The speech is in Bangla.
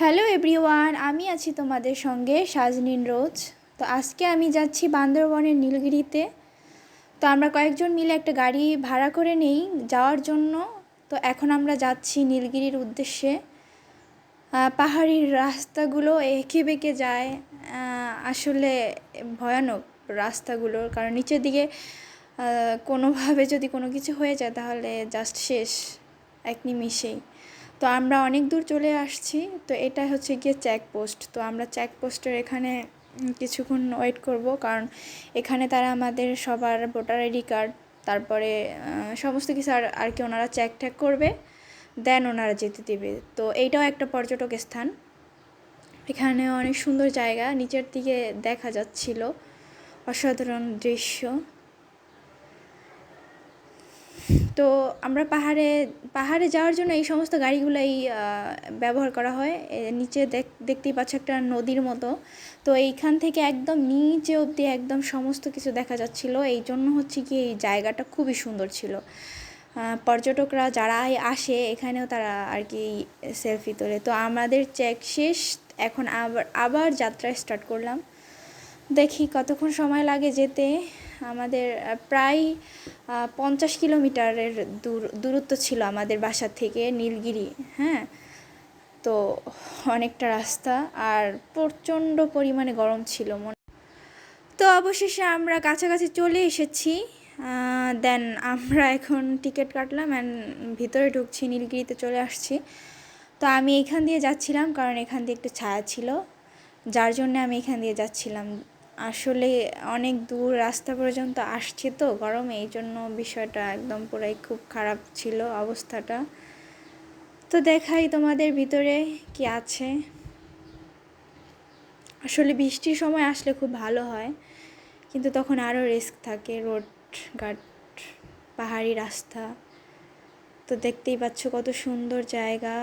হ্যালো এভরিওয়ান, আমি আছি তোমাদের সঙ্গে সাজনিন রোজ। তো আজকে আমি যাচ্ছি বান্দরবনের নীলগিরিতে। তো আমরা কয়েকজন মিলে একটা গাড়ি ভাড়া করে নেই যাওয়ার জন্য। তো এখন আমরা যাচ্ছি নীলগিরির উদ্দেশ্যে। পাহাড়ির রাস্তাগুলো এঁকে বেঁকে যায়। আসলে ভয়ানক রাস্তাগুলোর, কারণ নিচের দিকে কোনোভাবে যদি কোনো কিছু হয়ে যায় তাহলে জাস্ট শেষ, এক নিমিষেই। তো আমরা অনেক দূর চলে আসছি। তো এটা হচ্ছে গিয়ে চেকপোস্ট তো আমরা চেকপোস্টের এখানে কিছুক্ষণ ওয়েট করব কারণ এখানে তারা আমাদের সবার ভোটার আইডি কার্ড, তারপরে সমস্ত কিছু আর আর কি ওনারা চেক টেক করবে দেন ওনারা যেতে দেবে। তো এইটাও একটা পর্যটক স্থান। এখানে অনেক সুন্দর জায়গা, নিচের দিকে দেখা যাচ্ছিল, অসাধারণ দৃশ্য। তো আমরা পাহাড়ে পাহাড়ে যাওয়ার জন্য এই সমস্ত গাড়িগুলোই ব্যবহার করা হয়। নিচে দেখ, দেখতেই পাচ্ছ একটা নদীর মতো। তো এইখান থেকে একদম নিচে অবধি একদম সমস্ত কিছু দেখা যাচ্ছিল। এই জন্য হচ্ছে কি এই জায়গাটা খুবই সুন্দর ছিল। পর্যটকরা যারা আসে এখানেও তারা আর কি সেলফি তোলে। তো আমাদের চেক শেষ, এখন আবার আবার যাত্রা স্টার্ট করলাম। দেখি কতক্ষণ সময় লাগে যেতে। আমাদের প্রায় পঞ্চাশ কিলোমিটারের দূর, দূরত্ব ছিল আমাদের বাসা থেকে নীলগিরি হ্যাঁ? তো অনেকটা রাস্তা আর প্রচণ্ড পরিমাণে গরম ছিল মনে তো অবশেষে আমরা কাছাকাছি চলে এসেছি দেন আমরা এখন টিকিট কাটলাম অ্যান্ড ভিতরে ঢুকছি, নীলগিরিতে চলে আসছি। তো আমি এখান দিয়ে যাচ্ছিলাম কারণ এখান দিয়ে একটু ছায়া ছিল, যার জন্য আমি এখান দিয়ে যাচ্ছিলাম। আসলে অনেক দূর রাস্তা পর্যন্ত আসছে তো গরমে, এই জন্য বিষয়টা একদম পুরাই খুব খারাপ ছিল অবস্থাটা। তো দেখাই তোমাদের ভিতরে কি আছে। আসলে বৃষ্টির সময় আসলে খুব ভালো হয়, কিন্তু তখন আরও রিস্ক থাকে, রোড ঘাট, পাহাড়ি রাস্তা। তো দেখতেই পাচ্ছ কত সুন্দর জায়গা।